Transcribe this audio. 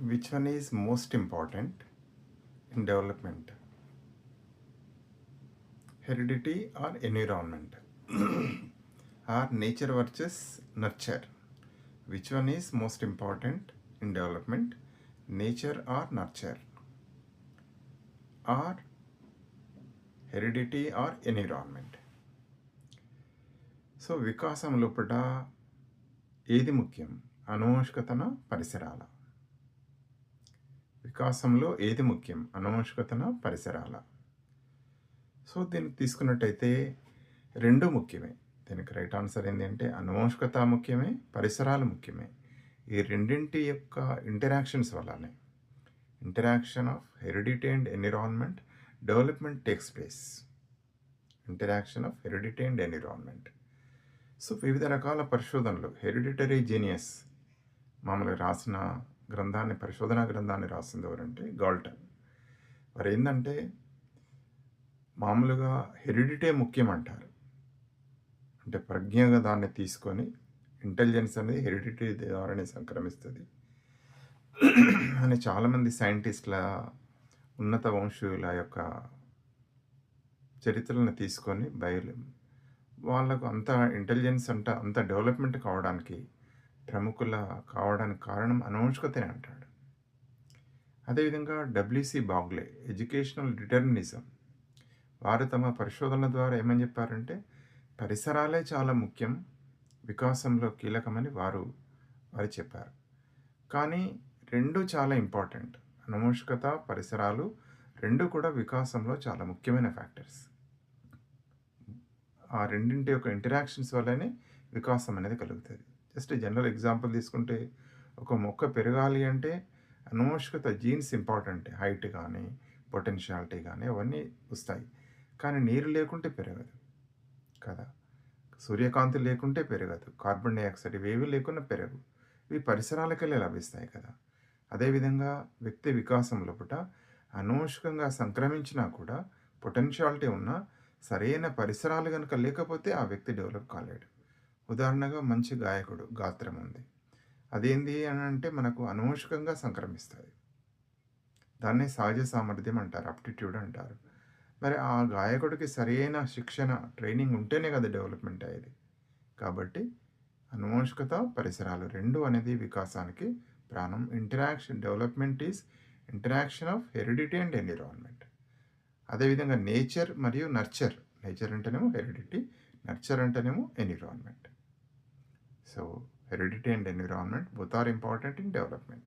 Which one is most important in development? Heredity or environment? or nature versus nurture? Which one is most important in development? Nature or nurture? Or heredity or environment? So వికాసం లోపల ఏది ముఖ్యం అనువంశికతన పరిసరాల వికాసంలో ఏది ముఖ్యం? అనువంశికతన పరిసరాల. So దీన్ని తీసుకున్నట్టయితే రెండు ముఖ్యమే. దీనికి రైట్ ఆన్సర్ ఏంటంటే అనువంశికత ముఖ్యమే పరిసరాలు ముఖ్యమే. ఈ రెండింటి యొక్క ఇంటరాక్షన్స్ వల్లనే. Interaction of heredity and environment development takes place. Interaction of heredity and environment. So వివిధ రకాల పరిశోధనలు. Hereditary genius. మామూలుగా రాసిన గ్రంథాన్ని పరిశోధనా గ్రంథాన్ని రాసింది ఎవరంటే గాల్టన్. మరి ఏంటంటే మామూలుగా హెరిడిటే ముఖ్యం అంటారు అంటే ప్రజ్ఞగా దాన్ని తీసుకొని ఇంటెలిజెన్స్ అనేది హెరిడిటీ ద్వారానే సంక్రమిస్తుంది. అని చాలామంది సైంటిస్టుల ఉన్నత వంశీయుల యొక్క చరిత్రలను తీసుకొని బయలు వాళ్ళకు అంత ఇంటెలిజెన్స్ అంట అంత డెవలప్మెంట్ కావడానికి ప్రముఖుల కావడానికి కారణం అనువంశికతనే అంటాడు. అదేవిధంగా డబ్ల్యూసి బాగ్లే ఎడ్యుకేషనల్ డిటర్మినిజం. వారు తమ పరిశోధనల ద్వారా ఏమని చెప్పారంటే పరిసరాలే చాలా ముఖ్యం వికాసంలో కీలకమని వారు వారు చెప్పారు. కానీ రెండు చాలా ఇంపార్టెంట్. అనువంశికత పరిసరాలు రెండు కూడా వికాసంలో చాలా ముఖ్యమైన ఫ్యాక్టర్స్. ఆ రెండింటి యొక్క ఇంటరాక్షన్స్ వల్లనే వికాసం అనేది కలుగుతుంది. జస్ట్ జనరల్ ఎగ్జాంపుల్ తీసుకుంటే ఒక మొక్క పెరగాలి అంటే అనువంశికత జీన్స్ ఇంపార్టెంట్ హైట్ కానీ పొటెన్షియాలిటీ కానీ అవన్నీ వస్తాయి. కానీ నీరు లేకుంటే పెరగదు కదా. సూర్యకాంతి లేకుంటే పెరగదు. కార్బన్ డైఆక్సైడ్ ఇవేవి లేకుండా పెరగవు. ఇవి పరిసరాలకెళ్ళి లభిస్తాయి కదా. అదేవిధంగా వ్యక్తి వికాసం లోపల అనువంశికంగా సంక్రమించినా కూడా పొటెన్షియాలిటీ ఉన్న సరైన పరిసరాలు కనుక లేకపోతే ఆ వ్యక్తి డెవలప్ కాలేడు. ఉదాహరణగా మంచి గాయకుడు గాత్రం ఉంది. అదేంది అని అంటే మనకు అనువంశికంగా సంక్రమిస్తుంది. దాన్నే సహజ సామర్థ్యం అంటారు అప్టిట్యూడ్ అంటారు. మరి ఆ గాయకుడికి సరైన శిక్షణ ట్రైనింగ్ ఉంటేనే కదా డెవలప్మెంట్ అయ్యేది. కాబట్టి అనువంశికత పరిసరాలు రెండు అనేది వికాసానికి ప్రాణం. Interaction development is interaction of heredity and environment. అదేవిధంగా నేచర్ మరియు నర్చర్. నేచర్ అంటేనేమో హెరిడిటీ నర్చర్ అంటేనేమో environment. So heredity and environment both are important in development.